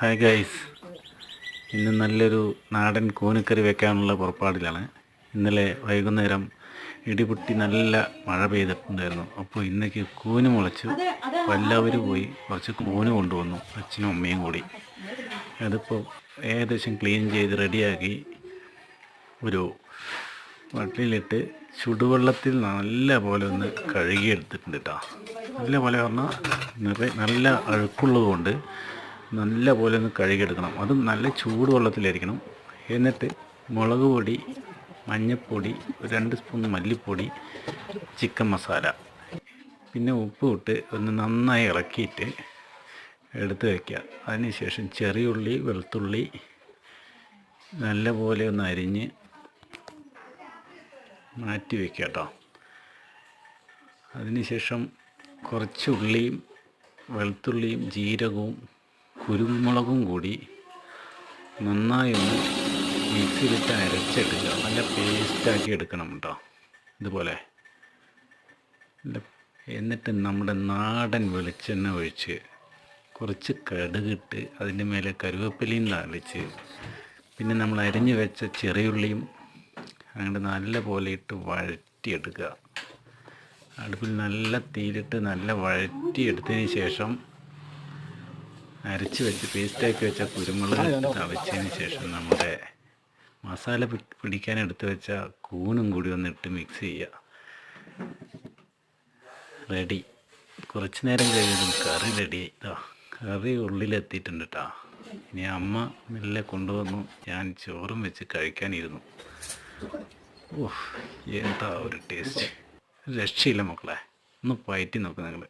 Hi guys ഇന്ന് നല്ലൊരു നാടൻ കൂനക്കറി വെക്കാനുള്ള പുറപ്പാടിലാണ്. ഇന്നലെ വൈകുന്നേരം ഇടിപൊട്ടി നല്ല മഴ പെയ്തിട്ടുണ്ടായിരുന്നു. അപ്പോൾ ഇന്നേക്ക് കൂന് മുളച്ചു വല്ലവരും എല്ലാവരും പോയി കുറച്ച് കൂന് കൊണ്ടുവന്നു അച്ഛനും അമ്മയും കൂടി. അതിപ്പോൾ ഏകദേശം ക്ലീൻ ചെയ്ത് റെഡിയാക്കി ഒരു വട്ടിലിട്ട് ചുടുവെള്ളത്തിൽ നല്ല പോലെ ഒന്ന് കഴുകിയെടുത്തിട്ടുണ്ട് കേട്ടോ നല്ല പോലെ പറഞ്ഞാൽ നല്ല അഴുക്കുള്ളത് കൊണ്ട് നല്ല പോലെ ഒന്ന് കഴുകിയെടുക്കണം. അതും നല്ല ചൂടുവെള്ളത്തിലായിരിക്കണം എന്നിട്ട് മുളക് പൊടി മഞ്ഞൾപ്പൊടി രണ്ട് സ്പൂൺ മല്ലിപ്പൊടി ചിക്കൻ മസാല. പിന്നെ ഉപ്പ് ഇട്ട് ഒന്ന് നന്നായി ഇളക്കിയിട്ട് എടുത്ത് വയ്ക്കുക അതിനുശേഷം ചെറിയ ഉള്ളി വെളുത്തുള്ളി നല്ല പോലെ ഒന്ന് അരിഞ്ഞ് മാറ്റി വയ്ക്കുക കേട്ടോ. അതിനുശേഷം കുറച്ച് ഉള്ളിയും വെളുത്തുള്ളിയും ജീരകവും കുരുമുളകും കൂടി നന്നായി ഒന്ന് മിക്സിയിലിട്ട് അരച്ചെടുക്കുക. നല്ല പേസ്റ്റാക്കി എടുക്കണം കേട്ടോ ഇതുപോലെ. എന്നിട്ട് നമ്മുടെ നാടൻ വെളിച്ചെണ്ണ ഒഴിച്ച് കുറച്ച് കടുകിട്ട് അതിന്റെ മേലെ കരുവേപ്പിലയും താളിച്ച് പിന്നെ നമ്മൾ അരിഞ്ഞു വെച്ച ചെറിയുള്ളിയും അങ്ങോട്ട് നല്ല പോലെ ഇട്ട് വഴറ്റിയെടുക്കുക. അടുപ്പിൽ നല്ല തീയിലിട്ട് നല്ല വഴറ്റിയെടുത്തതിന് ശേഷം അരച്ച് വെച്ച് പേസ്റ്റാക്കി വെച്ച കുരുമുളക് തവച്ചതിന് ശേഷം നമ്മുടെ മസാല പിടിക്കാൻ എടുത്ത് വെച്ച കൂണും കൂടി ഒന്നിട്ട് മിക്സ് ചെയ്യുക. റെഡി കുറച്ച് നേരം കഴിഞ്ഞതും കറി റെഡി ഇതാ കറി ഉള്ളിലെത്തിയിട്ടുണ്ട് കേട്ടോ ഇനി അമ്മ മെല്ലെ കൊണ്ടുവന്നു. ഞാൻ ചോറും വെച്ച് കഴിക്കാനിരുന്നു. ഓഹ് എന്താ ഒരു ടേസ്റ്റ് രക്ഷയില്ല മക്കളെ. ഒന്ന് പയറ്റി നോക്ക് നിങ്ങൾ